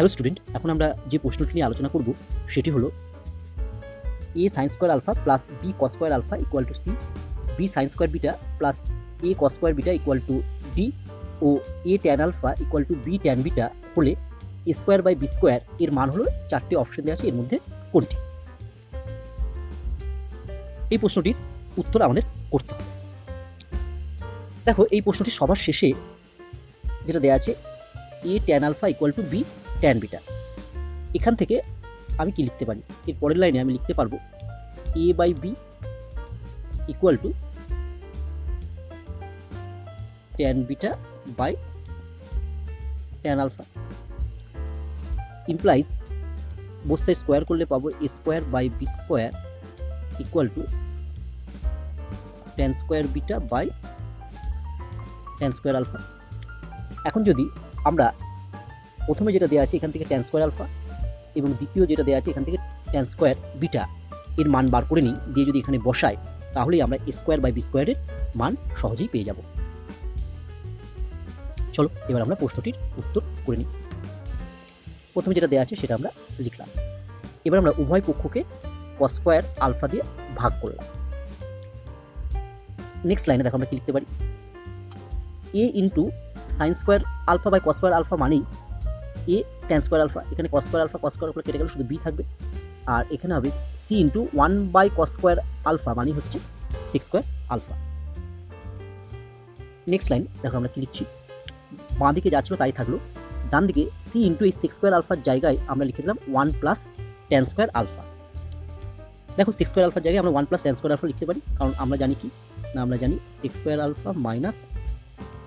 Hello student এখন আমরা যে প্রশ্নটি নিয়ে আলোচনা করব, সেটি হলো a sine square alpha plus b cos square alpha equal to c b sine square beta plus a cos square beta equal to d O a tan alpha equal to b tan beta হলে a square by b square এর মান হলো চারটি option দেওয়া আছে, এর মধ্যে কোনটি? এই প্রশ্নটির উত্তর আমাদের করতে হবে। দেখো, এই প্রশ্নটি সবার শেষে যেটা দেওয়া আছে a tan alpha equal to b tan beta এখান থেকে আমি কি লিখতে পারি? এর পরের লাইনে আমি লিখতে পারব a by b equal to tan beta by tan alpha implies both square করলে পাবো a square by b square equal to tan square beta by tan square alpha এখন যদি আমরা প্রথমে যেটা দেওয়া আছে এখান থেকে ট্যান স্কোয়ার আলফা এবং দ্বিতীয় যেটা দেওয়া আছে এখান থেকে ট্যান স্কোয়ার বিটা এর মান বার করে নিই, দিয়ে যদি এখানে বসাই তাহলেই আমরা স্কোয়ার বাই বি স্কোয়ারের মান সহজেই পেয়ে যাব। চলো, এবার আমরা প্রশ্নটির উত্তর করে নিই। প্রথমে যেটা দেওয়া আছে সেটা আমরা লিখলাম। এবার আমরা উভয় পক্ষকে কস স্কোয়ার আলফা দিয়ে ভাগ করলাম। নেক্সট লাইনে দেখো আমরা কি লিখতে পারি। A into sine square alpha by cos square alpha মানেই এ ট্যান স্কোয়ার আলফা এখানে cos square alpha cos square alpha কেটে গেলে শুধু বি থাকবে। আর এখানে হবে c into one by cos square alpha মানে হচ্ছে sec square alpha next line দেখো আমরা কি লিখছি। বাঁ দিকে যা ছিল তাই থাকল। ডান দিকে সি ইন্টু এই সিক্স স্কোয়ার আলফার জায়গায় আমরা লিখে দিলাম one plus tan square alpha দেখো সিক্স স্কোয়ার আলফার জায়গায় আমরা one plus tan square alpha লিখতে পারি, কারণ আমরা জানি কি? না, আমরা জানি sec square alpha minus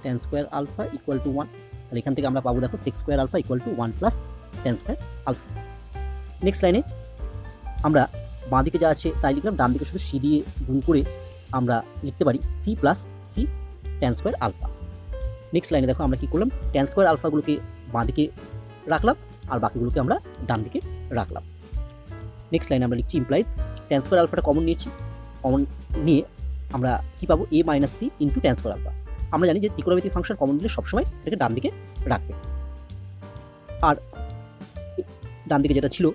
tan square alpha equal to one তাহলে এখান থেকে আমরা পাবো দেখো sec square alpha equal to one plus tan square alpha next লাইনে আমরা বাঁ দিকে যা আছে তাই লিখলাম, ডান দিকে শুধু সি দিয়ে গুণ করে আমরা লিখতে পারি c plus c tan square alpha next লাইনে দেখো আমরা কী করলাম টেন স্কোয়ার আলফাগুলোকে বাঁ দিকে রাখলাম আর বাকিগুলোকে আমরা ডান দিকে রাখলাম। নেক্সট লাইনে আমরা লিখছি ইমপ্লাইজ টেন স্কোয়ার আলফাটা কমন নিয়েছি। কমন নিয়ে আমরা কী পাবো a minus c into tan square alpha আমরা জানি যে ত্রিকোণমিতিক ফাংশন কমন দিলে সবসময় সেটাকে ডান দিকে রাখবে। আর ডান দিকে যেটা ছিল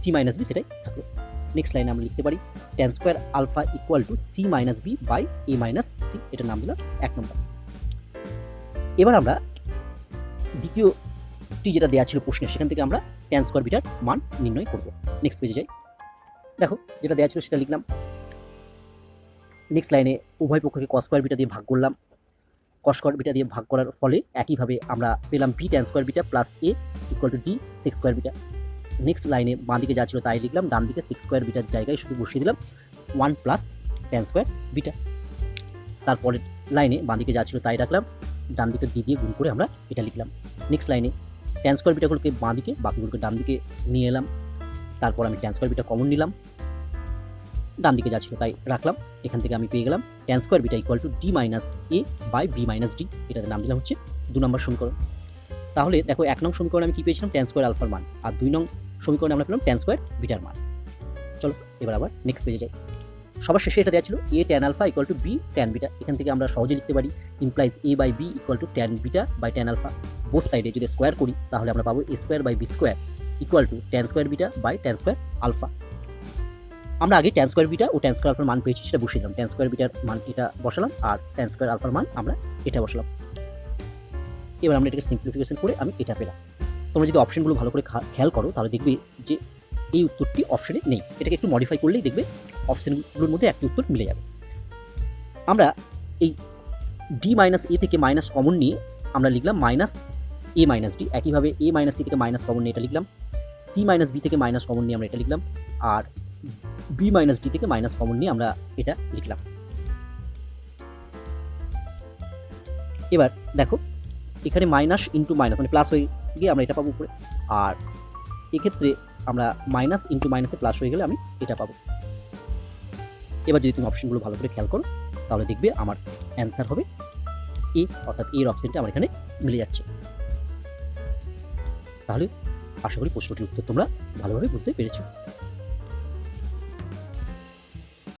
সি মাইনাস বি সেটাই থাকল। নেক্সট লাইনে আমরা লিখতে পারি tan square alpha equal to c minus b by a minus c এটার নাম দিলাম এক নম্বর। এবার আমরা দ্বিতীয়টি যেটা দেওয়া ছিল প্রশ্নে, সেখান থেকে আমরা টেন স্কোয়ার বিটার মান নির্ণয় করব। নেক্সট পেজে যাই। দেখো, যেটা দেওয়া ছিল সেটা লিখলাম। নেক্সট লাইনে উভয় পক্ষকে কস স্কোয়ার বিটা দিয়ে ভাগ করলাম। কস স্কোয়ার বিটা দিয়ে ভাগ করার ফলে একইভাবে আমরা পেলাম b tan square beta plus a equal to d sec square beta next লাইনে বাঁ দিকে যা ছিল তাই লিখলাম, ডান দিকে সিক্স স্কোয়ার বিটার জায়গায় শুধু বসিয়ে দিলাম one plus tan square beta তারপরে লাইনে বাঁ দিকে যা ছিল তাই রাখলাম, ডান দিকে ডি দিয়ে গুণ করে আমরা এটা লিখলাম। নেক্সট লাইনে ট্যান স্কোয়ার বিটাগুলোকে বাঁ দিকে বাকিগুলোকে ডান দিকে নিয়ে এলাম। তারপর আমি ট্যান স্কোয়ার বিটা কমন নিলাম। ডান দিকে যা ছিল তাই রাখলাম। এখান থেকে আমি পেয়ে গেলাম tan square beta equal to d minus a by b minus d এটাতে নাম দিলাম হচ্ছে দু নম্বর সমীকরণ। তাহলে দেখো এক নং সমীকরণে আমি কি পেয়েছিলাম? ট্যান স্কোয়ার আলফার মান। আর দুই নং সমীকরণে আমরা পেলাম ট্যান স্কোয়ার বিটার মান। চলো, এবার আবার নেক্সট পেজে যাই। সবার শেষে এটা দেওয়া ছিল A tan alpha equal to B tan beta এখান থেকে আমরা সহজে লিখতে পারি implies A by B equal to tan beta by tan alpha both সাইডে যদি স্কোয়ার করি, তাহলে আমরা পাবো A square by B square equal to tan square beta by tan square alpha আমরা আগে ট্যান স্কোয়ার বিটা ও ট্যান স্কোয়ার আলফার মান পেয়েছি, সেটা বসিয়ে দিলাম। ট্যান স্কোয়ার বিটার মান এটা বসালাম আর ট্যান স্কোয়ার আলফার মান আমরা এটা বসালাম। এবার আমরা এটাকে সিম্পলিফিকেশন করে আমি এটা পেলাম। তোমরা যদি অপশনগুলো ভালো করে খেয়াল করো, তাহলে দেখবে যে এই উত্তরটি অপশনে নেই। এটাকে একটু মডিফাই করলেই দেখবে অপশনগুলোর মধ্যে একটি উত্তর মিলে যাবে। আমরা এই ডি মাইনাস এ থেকে মাইনাস কমন নিয়ে আমরা লিখলাম মাইনাস এ মাইনাস ডি একইভাবে এ মাইনাস সি থেকে মাইনাস কমন নিয়ে এটা লিখলাম। সি মাইনাস বি থেকে মাইনাস কমন নিয়ে আমরা এটা লিখলাম। আর বি মাইনাস ডি থেকে মাইনাস কমন নিয়ে আমরা এটা লিখলাম। এবার দেখো, এখানে মাইনাস ইন্টু মাইনাস মানে প্লাস হয়ে গিয়ে আমরা এটা পাবো উপরে। আর এক্ষেত্রে আমরা মাইনাস ইন্টু মাইনাসে প্লাস হয়ে গেলে আমি এটা পাবো। এবার যদি তুমি অপশনগুলো ভালো করে খেয়াল করো, তাহলে দেখবে আমার অ্যান্সার হবে এ অর্থাৎ এর অপশনটা আমার এখানে মিলে যাচ্ছে। তাহলে আশা করি প্রশ্নটির উত্তর তোমরা ভালোভাবে বুঝতে পেরেছ।